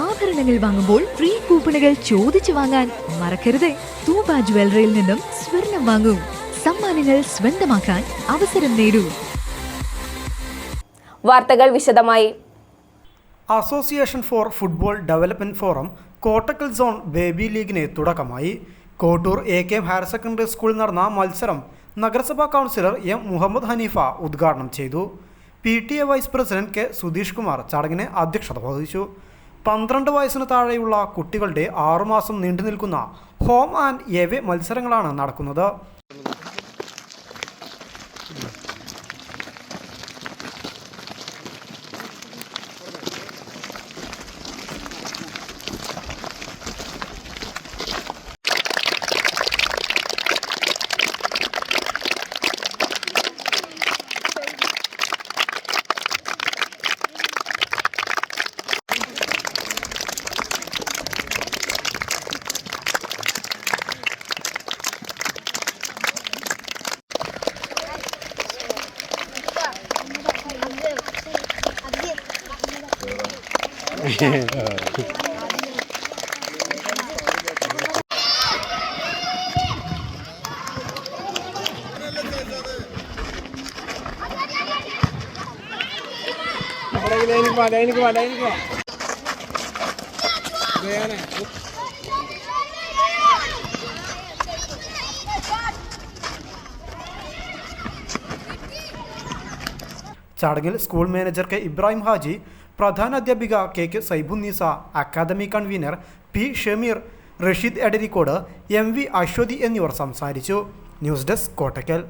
ആഭരണങ്ങൾ വാങ്ങുമ്പോൾ ഫ്രീ കൂപ്പണുകൾ ചോദിച്ചു വാങ്ങാൻ മറക്കരുത്. തൂബ ജ്വല്ലറിയിൽ നിന്നും സ്വർണം വാങ്ങൂ. സമ്മാനങ്ങൾ സ്വന്തമാക്കാൻ അവസരം നേടൂ. വാർത്തകൾ വിശദമായി. Association for football development forum Kottakkal zone baby ലീഗിന് തുടക്കമായി. Kottoor A K M higher secondary സ്കൂളിൽ നടന്ന മത്സരം നഗരസഭാ കൗൺസിലർ എം മുഹമ്മദ് ഹനീഫ ഉദ്ഘാടനം ചെയ്തു. P T A vice president K Sudheesh Kumar ചടങ്ങിന് അധ്യക്ഷത വഹിച്ചു. പന്ത്രണ്ട് വയസ്സിന് താഴെയുള്ള കുട്ടികളുടെ ആറുമാസം നീണ്ടു നിൽക്കുന്ന ഹോം ആൻഡ് എവേ മത്സരങ്ങളാണ് നടക്കുന്നത്. ലൈനിക്ക് ചടങ്ങിൽ school manager K Ibrahim Haji പ്രധാന അധ്യാപിക K K Saibunneesa academy convener P Shameer Rasheed Edarikode M V Aswathy എന്നിവർ സംസാരിച്ചു. News desk Kottakkal.